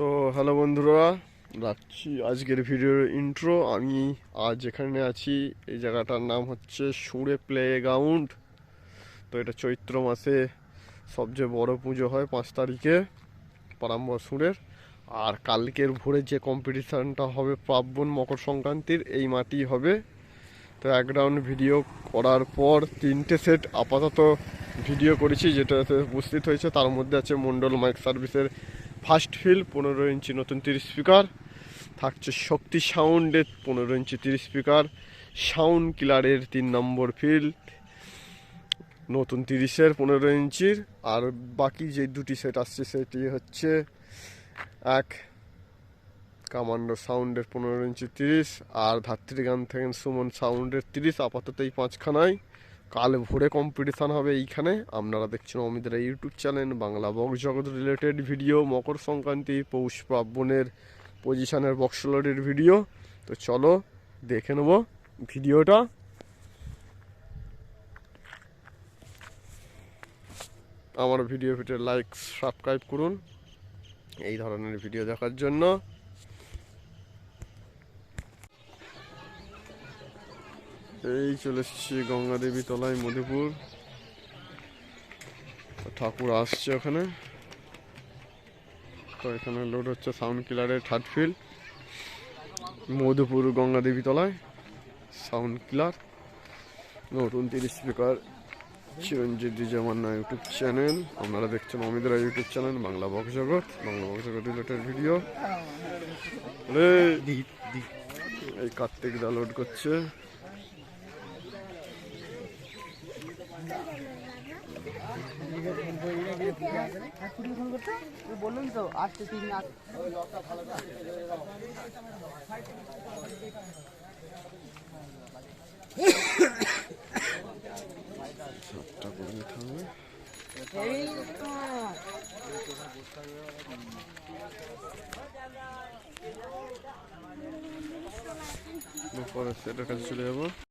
তো হ্যালো বন্ধুরা, রাখছি আজকের ভিডিওর ইন্ট্রো আমি আজ এখানে আছি, এই জায়গাটার নাম হচ্ছে সুরে প্লে গ্রাউন্ড তো এটা চৈত্র মাসে সবচেয়ে বড় পুজো হয় পাঁচ তারিখে পারাম্বর সুরের। আর কালকের ভোরে যে কম্পিটিশানটা হবে প্রাব্বন মকর সংক্রান্তির, এই মাটি হবে। তো এক রাউন্ড ভিডিও করার পর তিনটে সেট আপাতত ভিডিও করেছি, যেটাতে উপস্থিত হয়েছে। তার মধ্যে আছে মন্ডল মাইক সার্ভিসের ফার্স্ট ফিল পনেরো ইঞ্চি নতুন তিরিশ স্পিকার থাকছে শক্তি সাউন্ডের পনেরো ইঞ্চি তিরিশ স্পিকার সাউন্ড কিলারের তিন নম্বর ফিল নতুন তিরিশের পনেরো ইঞ্চির, আর বাকি যে দুটি সেট আসছে সেটি হচ্ছে এক কামান্ডো সাউন্ডের পনেরো ইঞ্চি তিরিশ, আর ধাত্রীগান থেকে সুমন সাউন্ডের তিরিশ, আপাতত এই পাঁচখানায় কাল ভোরে কম্পিটিশান হবে এইখানে। আপনারা দেখছেন অমিতের YouTube channel Bangla box Jagat related video Makar Sankranti, পৌষ পার্বণের পজিশনের বক্সলরের ভিডিও তো চলো দেখে নেব ভিডিওটা আমার ভিডিও ভিডিও লাইক সাবস্ক্রাইব করুন। এই ধরনের ভিডিও দেখার জন্য। এই চলে এসেছি গঙ্গা দেবী তলায় মধুপুর। ঠাকুর আসছে ওখানে। তো এখানে লোড হচ্ছে সাউন্ড কিলারের থার্ড ফিল্ড মধুপুর গঙ্গা দেবী তলায় সাউন্ড কিলার নতুন তিরিশ স্পিকার চিরঞ্জিত দিজামান্না ইউটিউব চ্যানেল আপনারা দেখছেন অমিতরা YouTube channel Bangla box Jagat. Bangla box Jagat related video এই কার্তিক দা লোড করছে। বললেন তো আসতে তিন কাছে চলে যাব।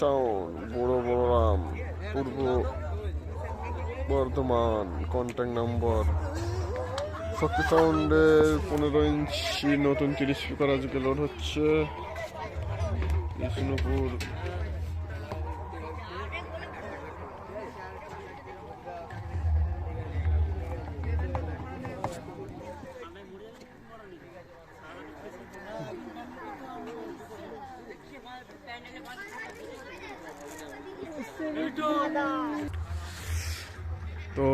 সাউন্ড বড় বড়রাম পূর্ব বর্ধমান কন্ট্যাক্ট নাম্বার শক্তি সাউন্ডের পনেরো ইঞ্চি নতুন তিরিশ স্পিকার আজকে লোড হচ্ছে। বিষ্ণুপুর তো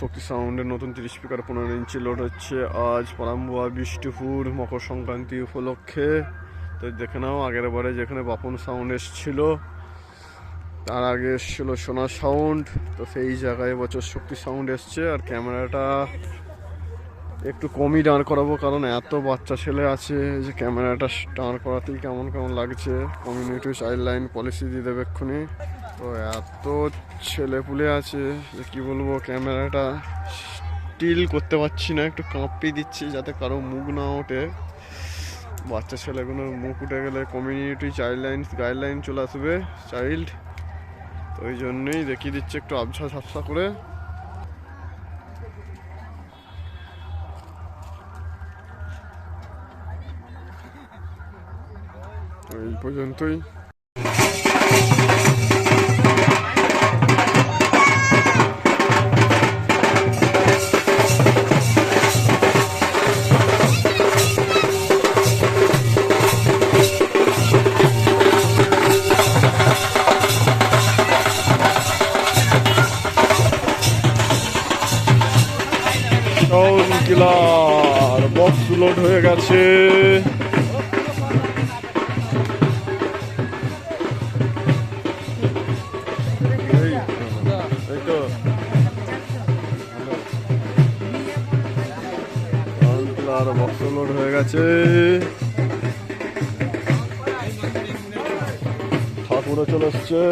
শক্তি সাউন্ডের নতুন তিরিশ স্পিকার পনেরো ইঞ্চি লোড হচ্ছে। আজ পালাম্বুয়া বিষ্ণুপুর, মকর সংক্রান্তি উপলক্ষে। তো দেখে নাও, আগের বারে যেখানে বাপন সাউন্ড এসছিল, তার আগে এসছিল সোনা সাউন্ড তো সেই জায়গায় বছর শক্তি সাউন্ড এসছে, আর ক্যামেরাটা একটু কমই দাঁড় করাবো, কারণ এত বাচ্চা ছেলে আছে যে ক্যামেরাটা দাঁড় করাতেই কেমন কেমন লাগছে। কমিউনিটি চাইল্ড লাইন পলিসি দিয়ে দেবে এক্ষুনি। তো এত ছেলেপুলে আছে, যে কি বলব, ক্যামেরাটা স্টিল করতে পারছি না, একটু কাঁপিয়ে দিচ্ছি যাতে কারও মুখ না ওঠে। বাচ্চা ছেলেগুলোর মুখ উঠে গেলে কমিউনিটি চাইল্ড লাইন গাইডলাইন চলে আসবে চাইল্ড তো ওই জন্যই দেখিয়ে দিচ্ছে একটু আবছা ঝাপসা করে। এই পর্যন্তই। টাউন বক্স লোড হয়ে গেছে। বক্স লোড হয়ে গেছে। ঠাকুরও চলে এসছে।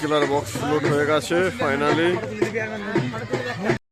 কিলার বক্স লোড হয়ে গেছে ফাইনালি